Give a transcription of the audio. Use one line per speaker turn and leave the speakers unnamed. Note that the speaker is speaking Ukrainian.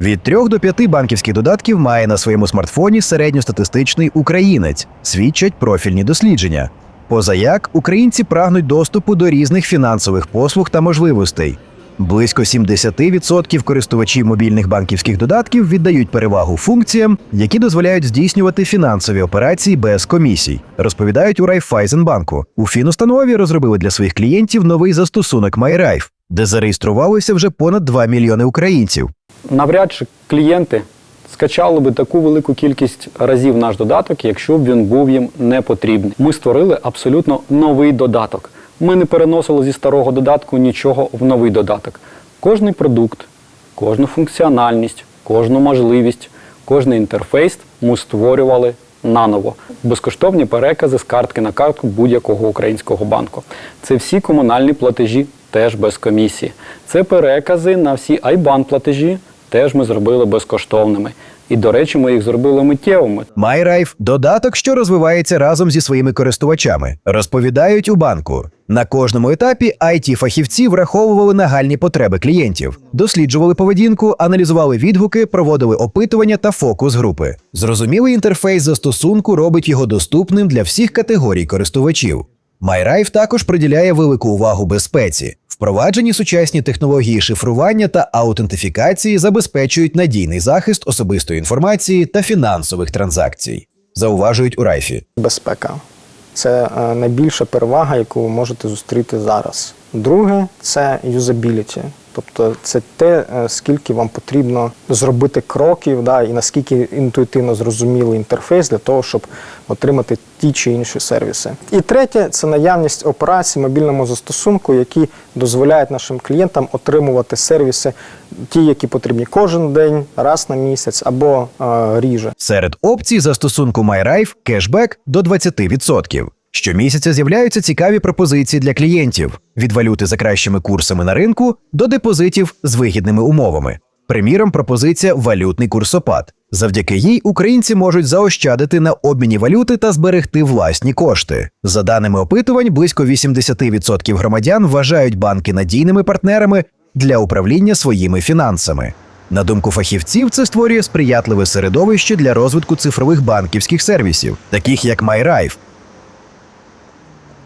Від 3 до 5 банківських додатків має на своєму смартфоні середньостатистичний українець, свідчать профільні дослідження. Позаяк українці прагнуть доступу до різних фінансових послуг та можливостей. Близько 70% користувачів мобільних банківських додатків віддають перевагу функціям, які дозволяють здійснювати фінансові операції без комісій, розповідають у Райфайзенбанку. У фінустанові розробили для своїх клієнтів новий застосунок MyRife, де зареєструвалося вже понад 2 мільйони українців.
Навряд чи клієнти скачали би таку велику кількість разів наш додаток, якщо б він був їм не потрібний. Ми створили абсолютно новий додаток. Ми не переносили зі старого додатку нічого в новий додаток. Кожний продукт, кожну функціональність, кожну можливість, кожний інтерфейс ми створювали наново. Безкоштовні перекази з картки на картку будь-якого українського банку. Це всі комунальні платежі теж без комісії. Це перекази на всі айбан платежі теж ми зробили безкоштовними. І, до речі, ми їх зробили миттєвими.
MyRife – додаток, що розвивається разом зі своїми користувачами. Розповідають у банку. На кожному етапі it фахівці враховували нагальні потреби клієнтів, досліджували поведінку, аналізували відгуки, проводили опитування та фокус групи. Зрозумілий інтерфейс застосунку робить його доступним для всіх категорій користувачів. MyRife також приділяє велику увагу безпеці. Впроваджені сучасні технології шифрування та аутентифікації забезпечують надійний захист особистої інформації та фінансових транзакцій. Зауважують у Райфі.
безпека. Це е, найбільша перевага, яку ви можете зустріти зараз. Друге це юзабіліті. Тобто це те, е, скільки вам потрібно зробити кроків, да, і наскільки інтуїтивно зрозумілий інтерфейс для того, щоб отримати ті чи інші сервіси. І третє це наявність операцій в мобільному застосунку, які дозволяють нашим клієнтам отримувати сервіси, ті, які потрібні кожен день, раз на місяць або е, ріже.
Серед опцій застосунку MyRife – кешбек до 20%. Щомісяця з'являються цікаві пропозиції для клієнтів від валюти за кращими курсами на ринку до депозитів з вигідними умовами. Приміром, пропозиція валютний курсопад. Завдяки їй українці можуть заощадити на обміні валюти та зберегти власні кошти. За даними опитувань, близько 80% громадян вважають банки надійними партнерами для управління своїми фінансами. На думку фахівців, це створює сприятливе середовище для розвитку цифрових банківських сервісів, таких як MyRife,